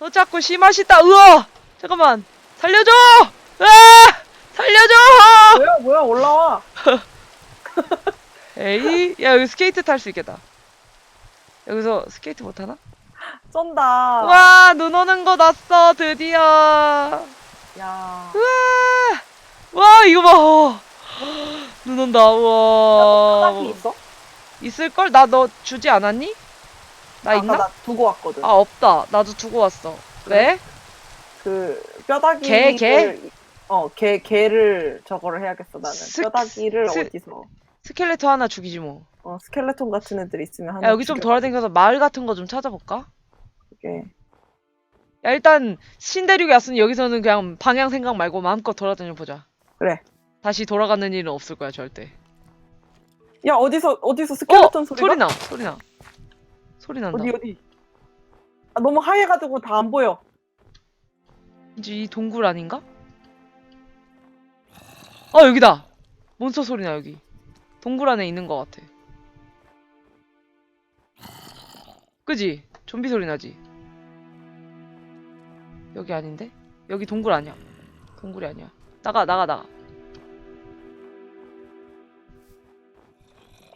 더 찾고 씨맛있다. 으아! 잠깐만. 살려줘! 아! 살려줘! 뭐야 뭐야 올라와. 에이, 야 여기 스케이트 탈 수 있겠다. 여기서 스케이트 못 하나? 쏜다. 와, 눈 오는 거 났어, 드디어. 야. 우와, 와 이거 봐. 어. 눈 온다. 우와. 뼈다귀 있어? 있을 걸? 나 너 주지 않았니? 나 아까 있나? 나 두고 왔거든. 아 없다. 나도 두고 왔어. 왜? 그 뼈다귀. 개, 개? 어, 개, 개를 저거를 해야겠어, 나는. 스- 뼈다귀를 스- 어디서. 스켈레토 하나 죽이지 뭐. 어, 스켈레톤 같은 애들 있으면 하나. 야 여기 좀. 돌아다녀서 마을 같은 거 좀 찾아볼까? 이게. 야 일단 신대륙에 왔으니 여기서는 그냥 방향 생각 말고 마음껏 돌아다녀 보자. 그래. 다시 돌아가는 일은 없을 거야 절대. 야, 어디서, 어디서 스켈레톤 어! 소리가? 소리 나. 소리 나. 소리 난다. 어디, 어디? 아, 너무 하얘가지고 다 안 보여. 이제 이 동굴 아닌가? 아 여기다. 몬스터 소리 나 여기. 동굴 안에 있는 것 같아. 그지? 좀비 소리 나지? 여기 아닌데? 여기 동굴 아니야. 동굴이 아니야. 나가 나가 나가.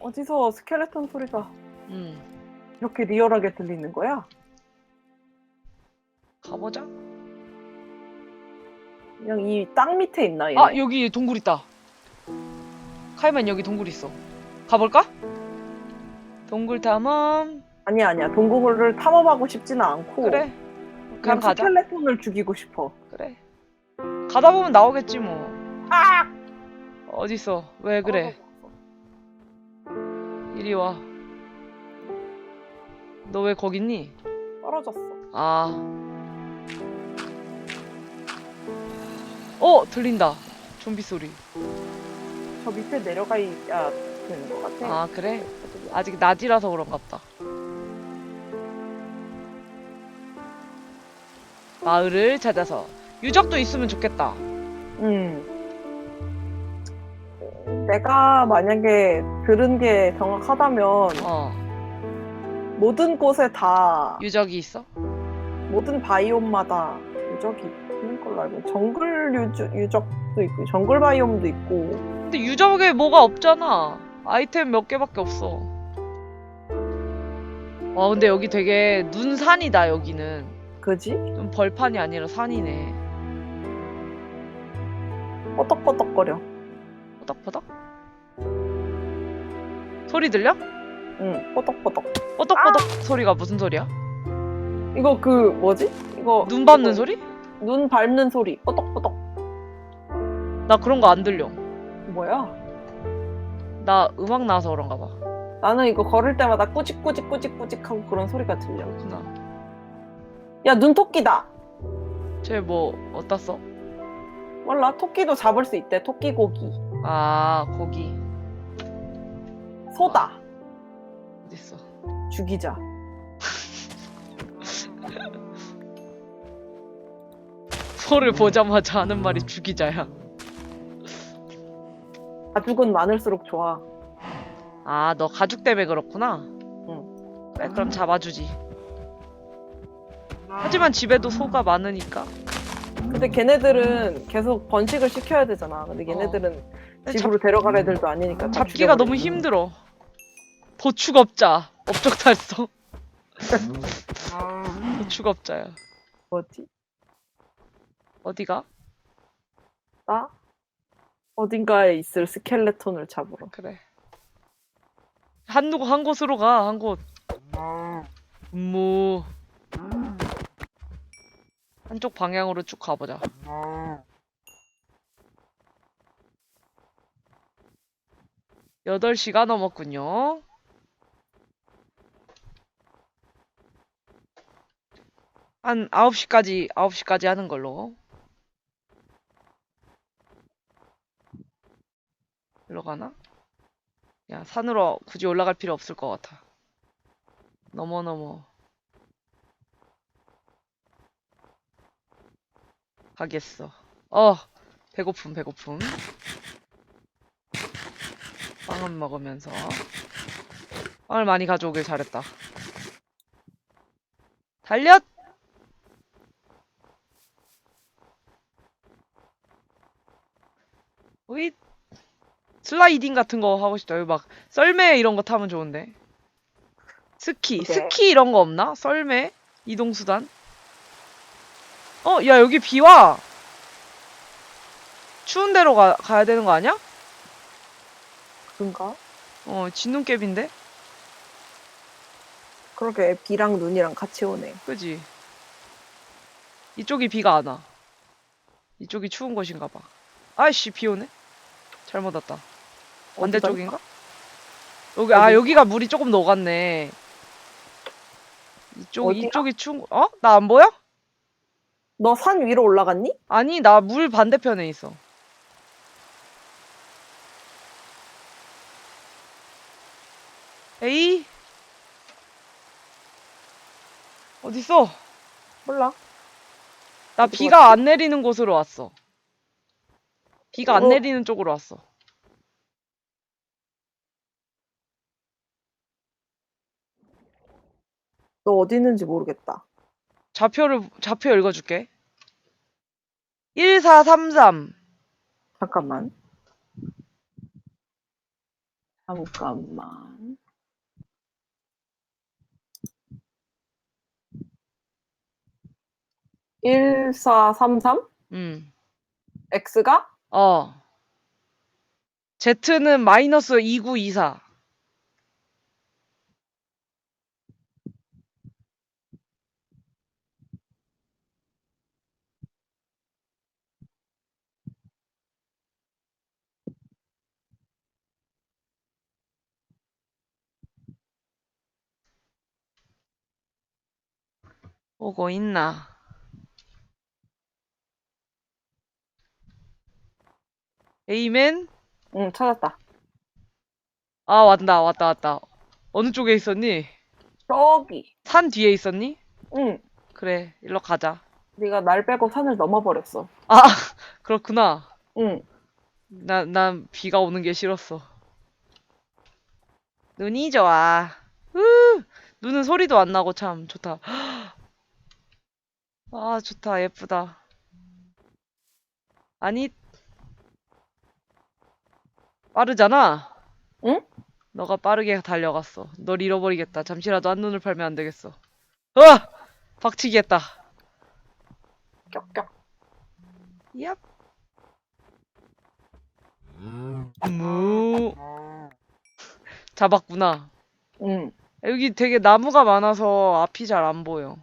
어디서 스켈레톤 소리가 음 이렇게 리얼하게 들리는 거야? 가보자. 그냥 이 땅 밑에 있나, 얘? 아 여기 동굴 있다. 카이만 여기 동굴 있어. 가볼까? 동굴 탐험. 아니야, 아니야. 동굴을 탐험하고 싶지는 않고. 그래. 그냥 그냥 가자. 스켈레톤을 죽이고 싶어. 그래. 가다 보면 나오겠지 뭐. 아! 어딨어? 왜 그래? 이리 와. 너 왜 거기 있니? 떨어졌어. 아. 어, 들린다. 좀비 소리. 저 밑에 내려가야 되는 것 같아. 아, 그래? 아직 낮이라서 그런가 보다. 마을을 찾아서 유적도 있으면 좋겠다. 음. 내가 만약에 들은 게 정확하다면 어, 모든 곳에 다 유적이 있어? 모든 바이옴마다 유적이 있는 걸로 알고 있- 정글 유적, 유적도 있고 정글 바이옴도 있고 근데 유적에 뭐가 없잖아. 아이템 몇 개밖에 없어. 와, 근데 여기 되게 눈산이다, 여기는. 그지? 좀 벌판이 아니라 산이네. 뻐덕뻐덕거려. 포덕포덕? 소리 들려? 응, 뻐덕뻐덕. 뻐덕뻐덕 소리가 무슨 소리야? 이거 그 뭐지? 이거 눈 밟는 이거 소리? 눈 밟는 소리. 뻐덕뻐덕. 나 그런 거 안 들려. 뭐야? 나 음악 나와서 그런가 봐. 나는 이거 걸을 때마다 꾸직꾸직 꾸직꾸직 하고 그런 소리가 들려. 그렇구나. 야, 눈토끼다. 쟤뭐 어디다 써? 몰라, 토끼도 잡을 수 있대. 토끼 고기. 아, 고기. 소다. 어딨어? 죽이자. 소를 보자마자 하는 말이 죽이자야. 가죽은 많을수록 좋아. 아, 너 가죽 때문에 그렇구나. 응. 그래, 그럼 잡아주지. 하지만 집에도 소가 많으니까. 근데 걔네들은 계속 번식을 시켜야 되잖아. 근데 걔네들은 근데 집으로 데려갈 애들도 아니니까. 다 어. 잡기가 너무 죽여버리고. 힘들어. 도축업자. 업적 달성. 도축업자야. 뭐지? 어디가? 나? 어딘가에 있을 스켈레톤을 잡으러. 그래. 한, 누구 한 곳으로 가, 한 곳. 뭐. 한쪽 방향으로 쭉 가보자. 여덟 시가 넘었군요. 한 9시까지, 9시까지 하는 걸로. 일로 가나? 야, 산으로 굳이 올라갈 필요 없을 것 같아. 넘어 넘어. 가겠어. 어, 배고픔, 배고픔. 빵은 먹으면서. 빵을 많이 가져오길 잘했다. 달렸! 우이 슬라이딩 같은 거 하고 싶다. 여기 막 썰매 이런 거 타면 좋은데. 스키, 그게- 스키 이런 거 없나? 썰매 이동 수단. 어, 야 여기 비 와. 추운 데로 가, 가야 되는 거 아니야? 그런가? 어, 진눈깨비인데? 그러게 비랑 눈이랑 같이 오네. 그지? 이쪽이 비가 안 와. 이쪽이 추운 곳인가 봐. 아이씨, 비 오네? 잘못 왔다. 반대쪽인가? 여기, 아, 어디? 여기가 물이 조금 녹았네. 이쪽, 어디야? 이쪽이 곳, 어? 나 안 보여? 너 산 위로 올라갔니? 아니, 나 물 반대편에 있어. 에이? 어딨어? 몰라. 나 어디로 비가 안 내리는 곳으로 왔어. 비가 안 어. 내리는 쪽으로 왔어. 너 어디 있는지 모르겠다. 좌표를 좌표 읽어줄게. 1433 잠깐만. 잠깐만. (1433) 음. X가 어. Z는 마이너스 2924. 오고 있나? 에이맨? 응 찾았다. 아, 왔다, 왔다, 왔다. 어느 쪽에 있었니? 저기. 산 뒤에 있었니? 응. 그래, 일로 가자. 네가 날 빼고 산을 넘어버렸어. 아, 그렇구나. 응. 나, 난 비가 오는 게 싫었어. 눈이 좋아. 으, 눈은 소리도 안 나고 참 좋다. 아, 좋다. 예쁘다. 아니, 빠르잖아? 응? 너가 빠르게 달려갔어. 널 잃어버리겠다. 잠시라도 한눈을 팔면 안 되겠어. 으아! 박치기 했다. 격격. 얍. 무. 잡았구나. 응. 여기 되게 나무가 많아서 앞이 잘 안 보여.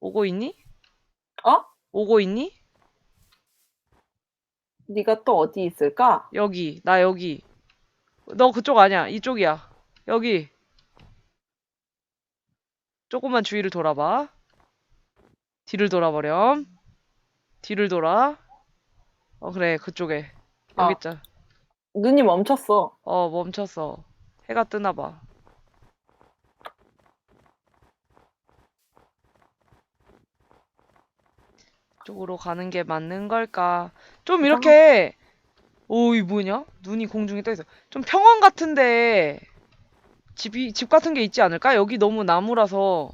오고 있니? 어? 오고 있니? 네가 또 어디 있을까? 여기, 나 여기. 너 그쪽 아니야. 이쪽이야. 여기. 조금만 주위를 돌아봐. 뒤를 돌아버렴. 뒤를 돌아. 어, 그래. 그쪽에. 여기 아. 있자. 눈이 멈췄어. 어, 멈췄어. 해가 뜨나 봐. 쪽으로 가는 게 맞는 걸까? 좀 이렇게 오, 이 뭐냐? 눈이 공중에 떠 있어. 좀 평원 같은데 집이 집 같은 게 있지 않을까? 여기 너무 나무라서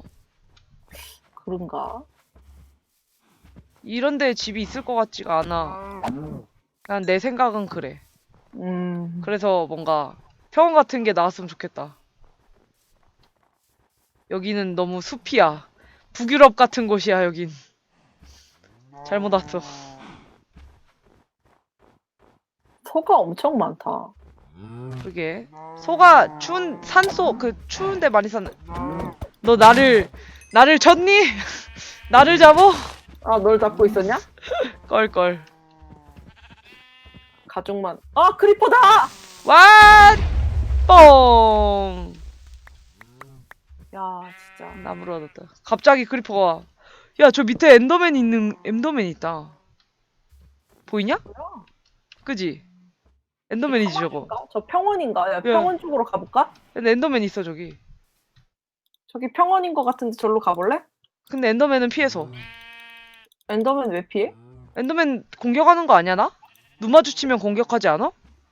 그런가? 이런 데 집이 있을 것 같지가 않아. 그냥 내 생각은 그래. 음. 그래서 뭔가 평원 같은 게 나왔으면 좋겠다. 여기는 너무 숲이야. 북유럽 같은 곳이야, 여긴. 잘못 왔어. 소가 엄청 많다. 그게 소가 추운 산소 그 추운데 많이 사는. 너 나를 나를 졌니? 나를 잡어? 아, 널 잡고 있었냐? 껄껄. 가죽만. 아, 크리퍼다! 와! 뻥! 야, 진짜. 나무로 얻었다. 갑자기 크리퍼가 와. 야, 저 밑에 엔더맨 있는 엔더맨 있다. 보이냐? 그지? 엔더맨이지 저거. 저 평원인가? 야, 예. 평원 쪽으로 가볼까? 근데 엔더맨 있어 저기. 저기 평원인 것 같은데 절로 가볼래? 근데 엔더맨은 피해서. 음. 엔더맨 왜 피해? 엔더맨 공격하는 거 아니야 나? 눈 마주치면 공격하지 않아?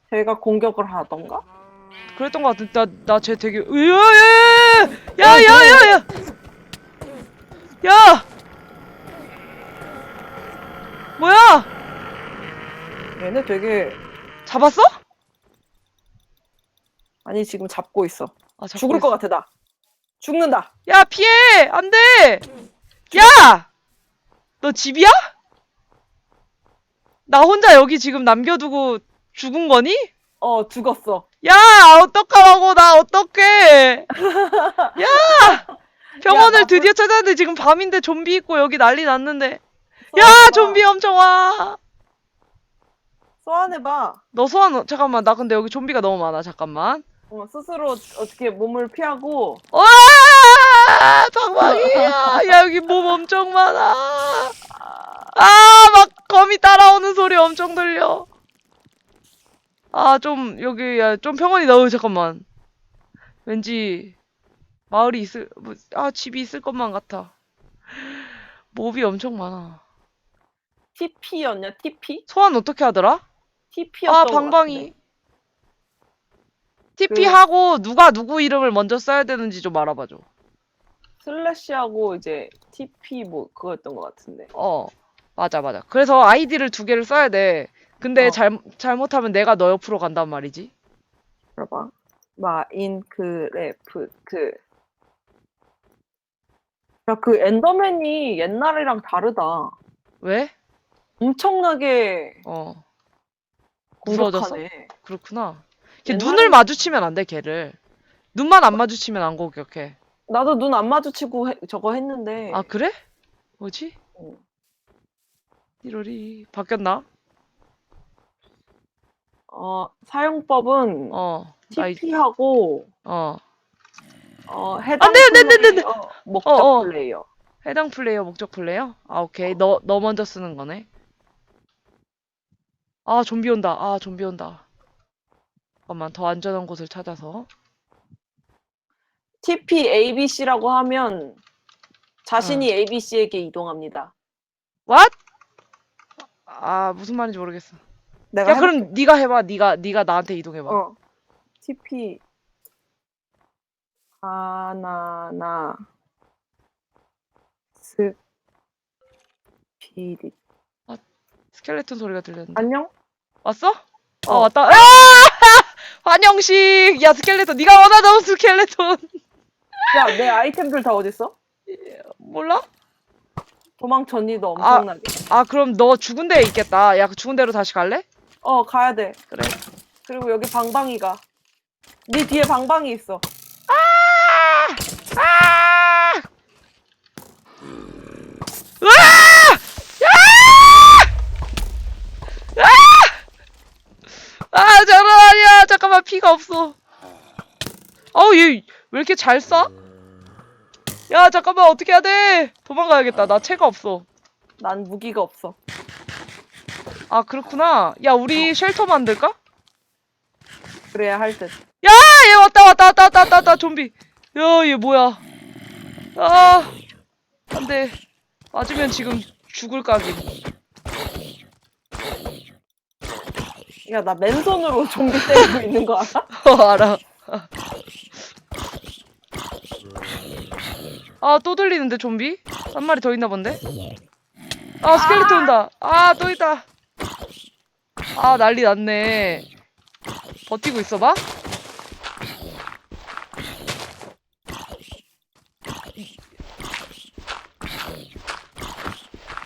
제가 공격을 하던가? 그랬던 것 같은데 나나쟤 되게 야야야야야야야 야! 뭐야? 얘네 되게 잡았어? 아니 지금 잡고 있어. 아, 잡고 죽을 있어. 것 같아 나. 죽는다. 야, 피해! 안 돼! 야! 너 집이야? 나 혼자 여기 지금 남겨두고 죽은 거니? 어 죽었어. 야, 어떡하라고, 나 어떡해! 야! 병원을 나 드디어 찾았는데 지금 밤인데 좀비 있고 여기 난리 났는데. 야, 소환해봐. 좀비 엄청 와! 소환해봐. 너 소환, 잠깐만, 나 근데 여기 좀비가 너무 많아, 잠깐만. 어, 스스로 어떻게 몸을 피하고 와! 방방이야! 야, 여기 몸 엄청 많아! 아, 막 거미 따라오는 소리 엄청 들려. 아, 좀 여기 야, 좀 평온이 나오 잠깐만. 왠지 마을이 있을 뭐, 아, 집이 있을 것만 같아. 몹이 엄청 많아. TP였냐? TP? 소환 어떻게 하더라? TP였던 아, 방방이. TP 그- 하고 누가 누구 이름을 먼저 써야 되는지 좀 알아봐줘. 슬래시하고 이제 TP 뭐 그거였던 것 같은데. 어, 맞아, 맞아. 그래서 아이디를 두 개를 써야 돼. 근데 어. 잘, 잘못하면 내가 너 옆으로 간단 말이지. 봐봐. 마인크래프트. 야, 그 엔더맨이 옛날이랑 다르다. 왜? 엄청나게 어, 공격하네. 그렇구나. 걔 옛날에- 눈을 마주치면 안 돼, 걔를. 눈만 안 마주치면 안 공격해. 나도 눈 안 마주치고 해- 저거 했는데. 아, 그래? 뭐지? 어. 이러리. 바뀌었나? 어, 사용법은 어, 나 이, TP하고 어. 어, 해당 돼, 안 돼, 안 돼. 플레이어, 목적 어, 어. 플레이어. 해당 플레이어, 목적 플레이어? 아, 오케이. 너, 너 먼저 쓰는 거네. 아, 좀비 온다. 아, 좀비 온다. 잠깐만, 더 안전한 곳을 찾아서. TP ABC라고 하면 자신이 어. ABC에게 이동합니다. What? 아, 무슨 말인지 모르겠어. 내가 야, 그럼 네가 해봐. 네가 네가 나한테 이동해봐. 어. TP 바나나 스피릿 스켈레톤 소리가 들렸는데. 안녕? 왔어? 어, 어. 왔다. 아! 환영식. 야, 스켈레톤. 네가 원하던 스켈레톤. 야, 내 아이템들 다 어딨어? 몰라? 도망쳤니도 엄청나게. 아, 그럼 너 죽은 데에 있겠다. 야, 그 죽은 데로 다시 갈래? 어, 가야 돼. 그래. 그리고 여기 방방이가. 네 뒤에 방방이 있어. 아! 으아! 아! 아! 아, 장난 아니야. 잠깐만, 피가 없어. 어우, 얘 왜 이렇게 잘 쏴? 야, 잠깐만, 어떻게 해야 돼? 도망가야겠다. 나 채가 없어. 난 무기가 없어. 아, 그렇구나. 야, 우리 쉘터 만들까? 그래야 할 듯. 야, 얘 왔다, 왔다, 왔다, 왔다, 왔다, 왔다, 좀비. 야, 얘 뭐야. 아, 안 돼. 맞으면 지금 죽을 각임. 야, 나 맨손으로 좀비 때리고 있는 거 알아? 어, 알아. 아, 또 들리는데, 좀비? 한 마리 더 있나 본데? 아, 스켈레톤 온다. 아, 또 있다. 아, 난리 났네. 버티고 있어봐.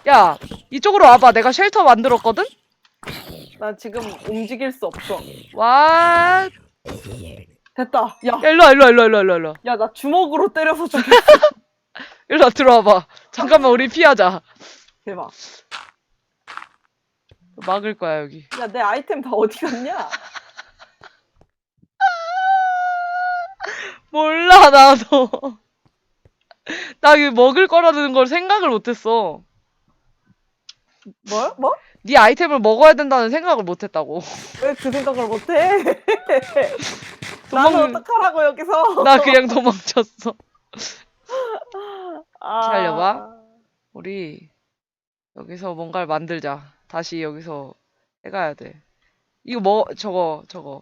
야, 이쪽으로 와봐. 내가 쉘터 만들었거든? 나 지금 움직일 수 없어. 와, 됐다. 야, 야, 일로 와, 일로 와, 일로 와, 일로 와, 일로 와. 야, 나 주먹으로 때려서 죽여. 일로 와, 들어와봐. 잠깐만, 우리 피하자. 대박. 막을 거야, 여기. 야, 내 아이템 다 어디 갔냐? 몰라, 나도. 나 이거 먹을 거라는 걸 생각을 못했어. 뭐? 뭐? 네 아이템을 먹어야 된다는 생각을 못했다고. 왜 그 생각을 못해? 도망- 나는 어떡하라고 여기서? 나 그냥 도망쳤어. 아... 기다려봐. 우리 여기서 뭔가를 만들자. 다시 여기서 해가야 돼. 이거 뭐 저거 저거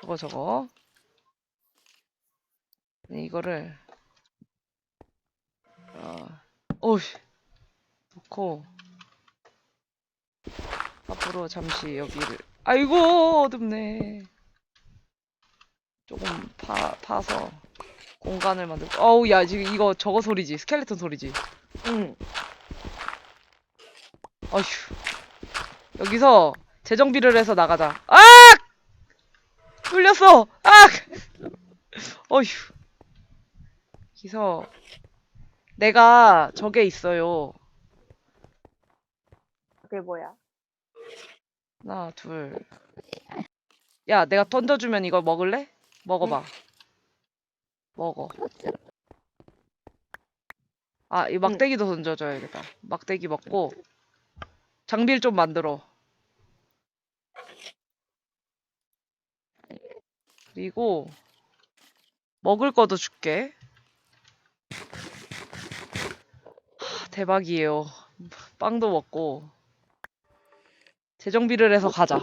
저거 저거. 네, 이거를 어, 어우 놓고 앞으로 잠시 여기를 아이고 어둡네. 조금 파, 파서 공간을 만들 어우 야 지금 이거 저거 소리지. 스켈레톤 소리지. 응. 어휴. 여기서 재정비를 해서 나가자. 아 뚫렸어. 아 어휴. 여기서 내가 저게 있어요 그게 뭐야? 하나, 둘. 야, 내가 던져주면 이거 먹을래? 먹어봐. 먹어. 아, 이 막대기도 던져줘야겠다. 막대기 먹고 장비를 좀 만들어. 그리고 먹을 거도 줄게. 하, 대박이에요. 빵도 먹고. 재정비를 해서 가자.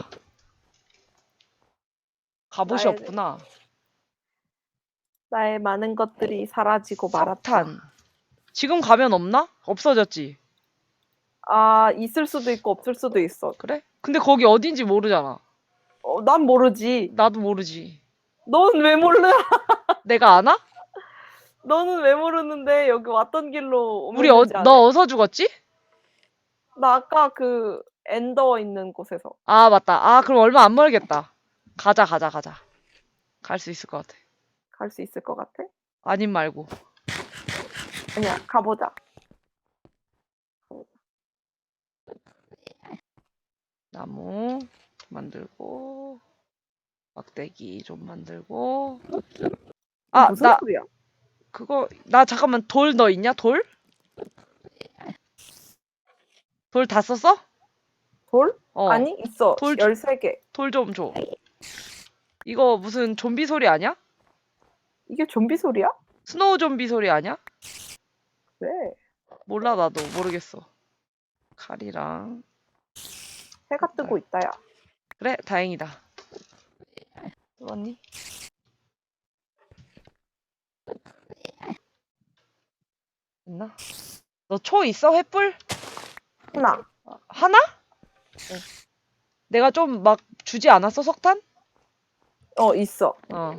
갑옷이 나의- 없구나. 나의 많은 것들이 사라지고 말았다. 석탄. 지금 가면 없나? 없어졌지. 아, 있을 수도 있고 없을 수도 있어. 그래? 근데 거기 어딘지 모르잖아. 어, 난 모르지. 나도 모르지. 넌 왜 몰라? 내가 아나? 너는 왜 모르는데 여기 왔던 길로 오면 우리 어, 되지 않아? 너 어디서 죽었지? 나 아까 그 엔더 있는 곳에서 아, 맞다. 아, 그럼 얼마 안 멀겠다. 가자, 가자, 가자. 갈 수 있을 것 같아. 갈 수 있을 것 같아? 아님 말고. 아니야, 가보자. 나무 만들고 막대기 좀 만들고 아, 무슨 나 소리야? 그거 나 잠깐만 돌 너 있냐? 돌? 돌 다 썼어? 돌? 어. 아니, 있어. 돌 13개. 돌 좀 줘. 이거 무슨 좀비 소리 아니야? 이게 좀비 소리야? 스노우 좀비 소리 아니야? 왜? 몰라 나도 모르겠어. 칼이랑 해가 뜨고 네. 있다, 야. 그래 다행이다. 뚫었니? 됐나? 너 초 있어? 횃불? 하나. 아, 하나? 내가 좀 막 주지 않았어 석탄? 어, 있어. 어.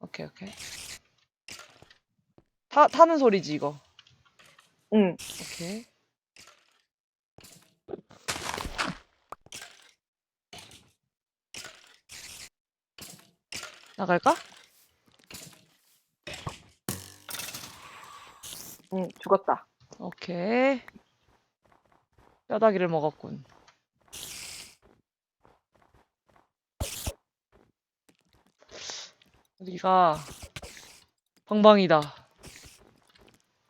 오케이 오케이. 타 타는 소리지 이거. 응. 오케이. 나갈까? 응, 죽었다. 오케이. 뼈다귀를 먹었군. 우리가 방방이다.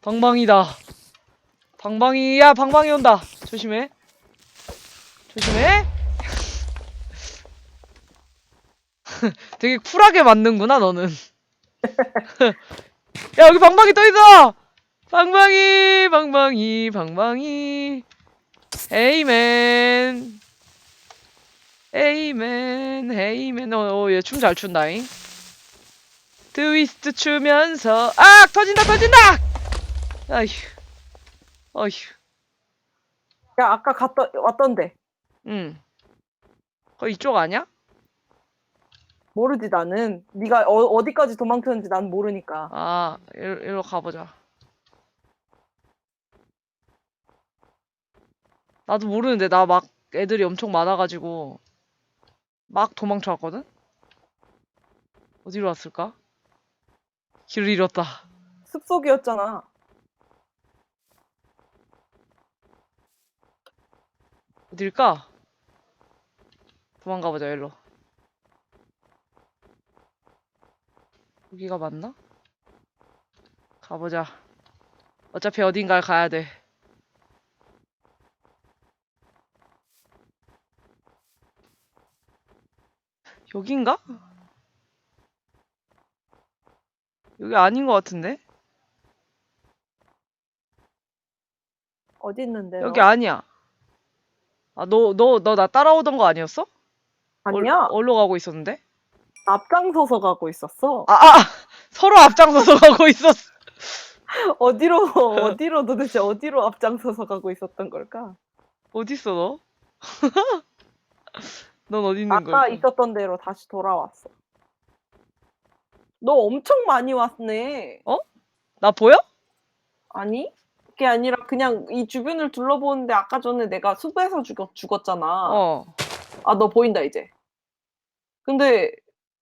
방방이다. 방방이야, 방방이 온다. 조심해. 조심해. 되게 쿨하게 맞는구나, 너는. 야, 여기 방방이 또 있어! 방방이, 방방이, 방방이. 에이맨. 에이맨, 에이맨. 어, 어, 얘춤 잘 춘다잉. 트위스트 추면서, 아! 터진다, 터진다! 아휴. 어휴. 야, 아까 갔다, 왔던데. 응. 거 이쪽 아니야? 모르지, 나는. 네가 어, 어디까지 도망쳤는지 난 모르니까. 아, 이리로, 이리로 가보자. 나도 모르는데, 나 막 애들이 엄청 많아가지고, 막 도망쳐 왔거든? 어디로 왔을까? 길을 잃었다. 숲속이었잖아. 어딜까? 도망가보자, 일로. 여기가 맞나? 가보자. 어차피 어딘가를 가야 돼. 여긴가? 여기 아닌 것 같은데? 어디 있는데? 여기 너? 아니야. 아, 너, 너, 너 나 따라오던 거 아니었어? 아니야. 얼, 로 가고 있었는데? 앞장서서 가고 있었어. 아, 아! 서로 앞장서서 가고 있었어. 어디로, 어디로 도대체 어디로 앞장서서 가고 있었던 걸까? 어딨어, 너? 넌 어디 있는 아까 거야? 있었던 대로 다시 돌아왔어. 너 엄청 많이 왔네. 나 보여? 아니? 그게 아니라 그냥 이 주변을 둘러보는데 아까 전에 내가 숲에서 죽었, 죽었잖아. 어. 아, 너 보인다, 이제. 근데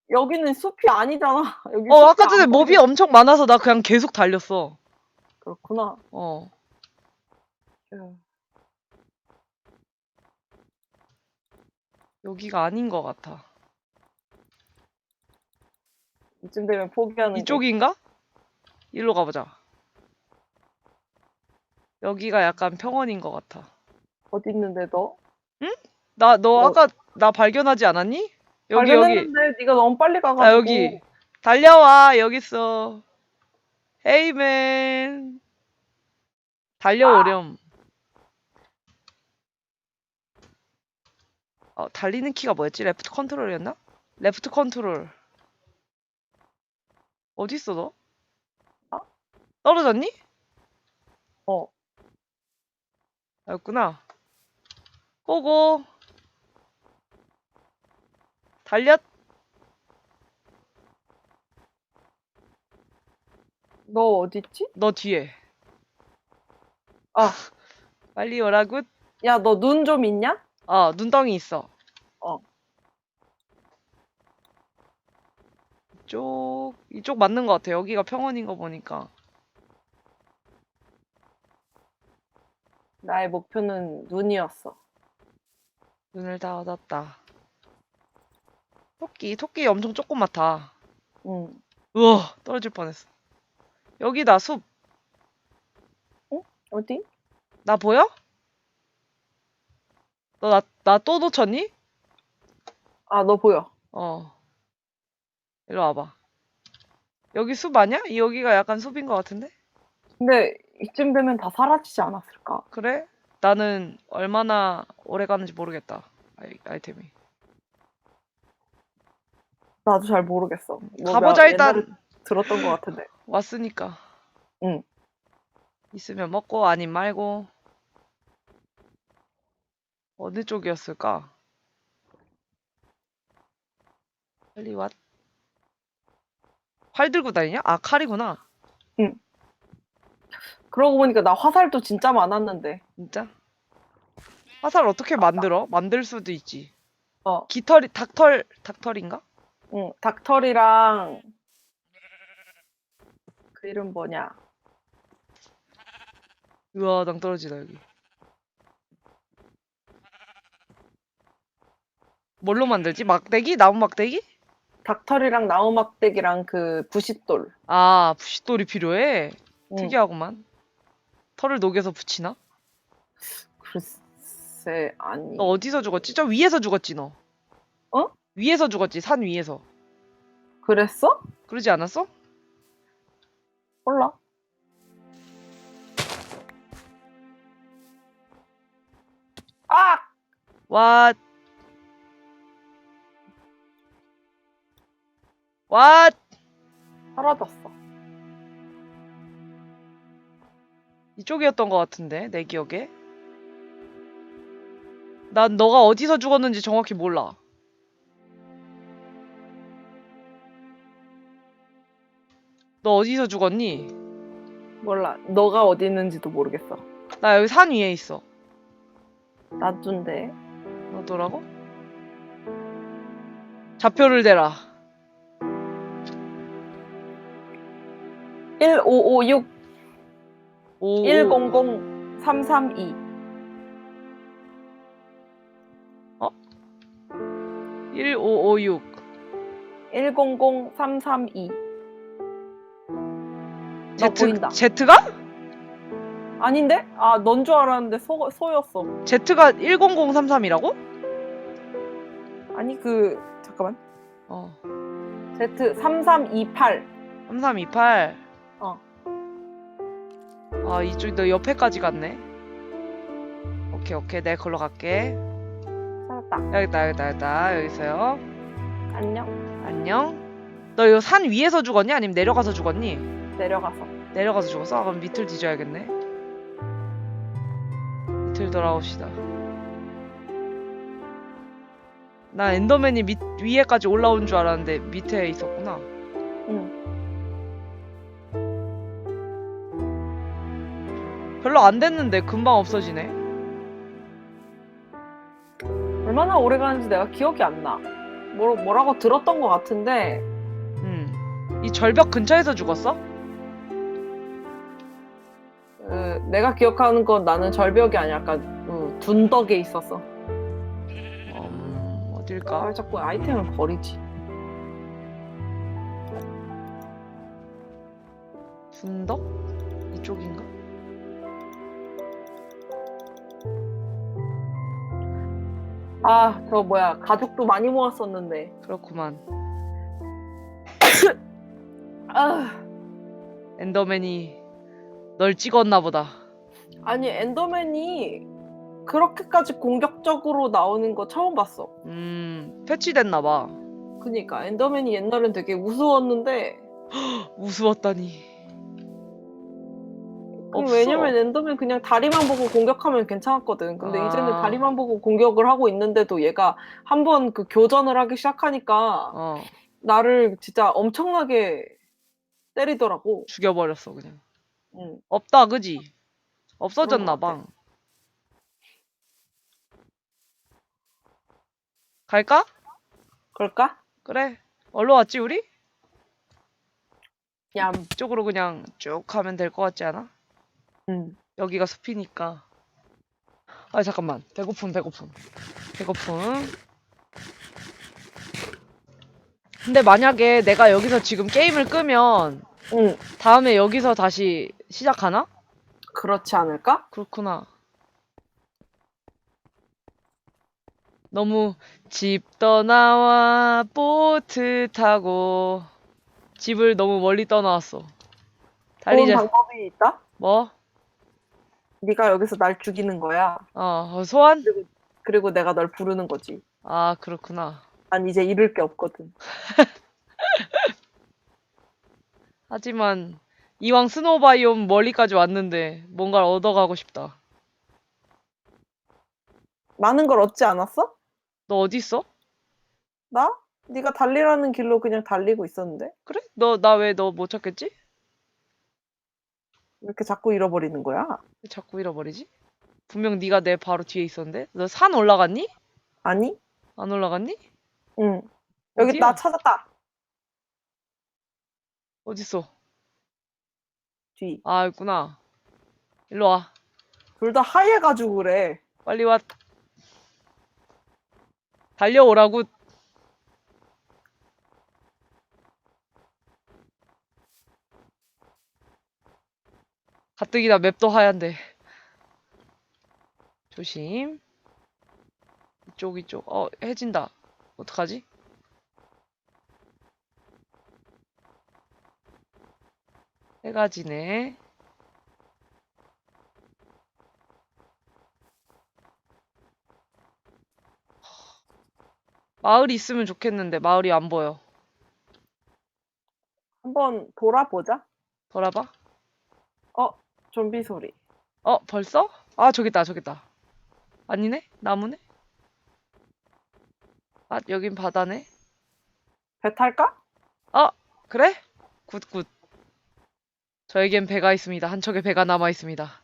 여기는 숲이 아니잖아. 여기 어, 숲이 아까 전에 안 몹이 보여. 엄청 많아서 나 그냥 계속 달렸어. 그렇구나. 어. 음. 여기가 아닌 것 같아. 이쯤 되면 포기하는 게. 이쪽인가? 일로 가보자. 여기가 약간 평원인 것 같아. 어디 있는데 너? 나, 너 어. 아까 나 발견하지 않았니? 여기, 여기. 발견했는데 네가 너무 빨리 가가지고. 아, 여기. 달려와, 여기 있어. 헤이맨. 달려오렴. 어, 달리는 키가 뭐였지? 레프트 컨트롤이었나? 레프트 컨트롤. 어디 있어, 너? 어? 떨어졌니? 어. 아, 였구나. 고고. 달렸. 너 어딨지? 너 뒤에. 아. 빨리 오라고. 야, 너 눈 좀 있냐? 어, 눈덩이 있어. 어. 이쪽, 이쪽 맞는 것 같아. 여기가 평원인 거 보니까. 나의 목표는 눈이었어. 눈을 다 얻었다. 토끼, 토끼 엄청 조그맣다. 응. 우와, 떨어질 뻔했어. 여기다, 숲. 어디? 나 보여? 너 나, 나 또 놓쳤니? 아, 너 보여. 어. 일로 와봐. 여기 숲 아니야? 이 여기가 약간 숲인 것 같은데? 근데 이쯤 되면 다 사라지지 않았을까? 그래? 나는 얼마나 오래 가는지 모르겠다. 아이, 아이템이. 나도 잘 모르겠어. 뭐 가보자, 몇- 일단. 옛날에 들었던 것 같은데. 왔으니까. 응. 있으면 먹고, 아님 말고. 어느 쪽이었을까? 빨리 왔. 활 들고 다니냐? 아, 칼이구나. 그러고 보니까 나 화살도 진짜 많았는데. 진짜? 화살 어떻게 만들어? 만들 수도 있지. 어, 깃털이, 닭털, 닭털인가? 응. 닭털이랑 그 이름 뭐냐? 우와, 낭 떨어지다, 여기. 뭘로 만들지? 막대기? 나무 막대기? 닭털이랑 나무막대기랑 그 부싯돌. 아, 부싯돌이 필요해? 응. 특이하구만. 털을 녹여서 붙이나? 글쎄, 아니. 너 어디서 죽었지? 저 위에서 죽었지, 너. 어? 위에서 죽었지, 산 위에서. 그랬어? 그러지 않았어? 몰라. 아! 와. 와. 사라졌어. 이쪽이었던 것 같은데, 내 기억에. 난 너가 어디서 죽었는지 정확히 몰라. 너 어디서 죽었니? 몰라. 너가 어디 있는지도 모르겠어. 나 여기 산 위에 있어. 나둔데. 너더라고? 좌표를 대라. 1556 오, 100 332 1556. 100 332 나 보인다. 제트가? 아닌데? 아, 넌 줄 알았는데 소, 소였어. 제트가 10033이라고? 아니, 그, 잠깐만. 어. Z 3328. 3328. 어. 아, 이쪽 너 옆에까지 갔네. 오케이, 오케이. 내가 걸러 갈게. 찾았다. 여기다, 여기다, 여기다. 여기 있어요. 안녕. 안녕. 너 이거 산 위에서 죽었니? 아니면 내려가서 죽었니? 내려가서. 내려가서 죽었어? 아, 그럼 밑을 뒤져야겠네. 밑을 돌아옵시다. 나 엔더맨이 밑 위에까지 올라온 줄 알았는데 밑에 있었구나. 응. 별로 안 됐는데 금방 없어지네. 얼마나 오래 가는지 내가 기억이 안 나. 뭐, 뭐라고 들었던 것 같은데 음. 이 절벽 근처에서 죽었어? 어, 내가 기억하는 건 나는 절벽이 아니라 약간 어, 둔덕에 있었어. 음, 어딜까? 아, 자꾸 아이템을 버리지. 분덕? 이쪽인가? 아, 저 뭐야 가죽도 많이 모았었는데. 그렇구만. 아, 엔더맨이 널 찍었나 보다. 아니 엔더맨이 그렇게까지 공격적으로 나오는 거 처음 봤어. 음, 패치됐나 봐. 그니까 엔더맨이 옛날엔 되게 우스웠는데 우스웠다니. 그 없어. 왜냐면 엔더맨 그냥 다리만 보고 공격하면 괜찮았거든. 근데 아. 이제는 다리만 보고 공격을 하고 있는데도 얘가 한 번 그 교전을 하기 시작하니까 어, 나를 진짜 엄청나게 때리더라고. 죽여버렸어 그냥. 응. 없다, 그지? 없어졌나 것 같아. 봐. 갈까? 그럴까? 그래. 얼로 왔지 우리? 야, 이쪽으로 그냥 쭉 가면 될 것 같지 않아? 응. 여기가 숲이니까. 아 잠깐만. 배고픔 배고픔. 배고픔. 근데 만약에 내가 여기서 지금 게임을 끄면 응. 다음에 여기서 다시 시작하나? 그렇지 않을까? 그렇구나. 너무 집 떠나와 보트 타고 집을 너무 멀리 떠나왔어. 좋은 달리자. 방법이 있다? 뭐? 네가 여기서 날 죽이는 거야. 어, 어, 소환? 그리고 내가 널 부르는 거지. 아, 그렇구나. 난 이제 잃을 게 없거든. 하지만 이왕 스노바이옴 멀리까지 왔는데 뭔가를 얻어가고 싶다. 많은 걸 얻지 않았어? 너 어디 있어? 나? 네가 달리라는 길로 그냥 달리고 있었는데 그래? 너 나 왜 너 못 찾겠지? 왜 이렇게 자꾸 잃어버리는 거야? 왜 자꾸 잃어버리지? 분명 네가 내 바로 뒤에 있었는데. 너 산 올라갔니? 아니? 안 올라갔니? 응. 여기 어디야? 나 찾았다. 어딨어? 뒤. 아, 있구나. 일로 와. 둘 다 하얘가지고 그래. 빨리 와. 달려오라고. 가뜩이나 맵도 하얀데. 조심. 이쪽, 이쪽. 어, 해진다. 어떡하지? 해가 지네. 마을이 있으면 좋겠는데 마을이 안 보여. 한번 돌아보자. 돌아봐. 좀비 소리. 어, 벌써? 아, 저기 있다, 저기 있다. 아니네? 나무네? 아, 여긴 바다네. 배 탈까? 그래? 굿, 굿. 저에겐 배가 있습니다. 한 척의 배가 남아 있습니다.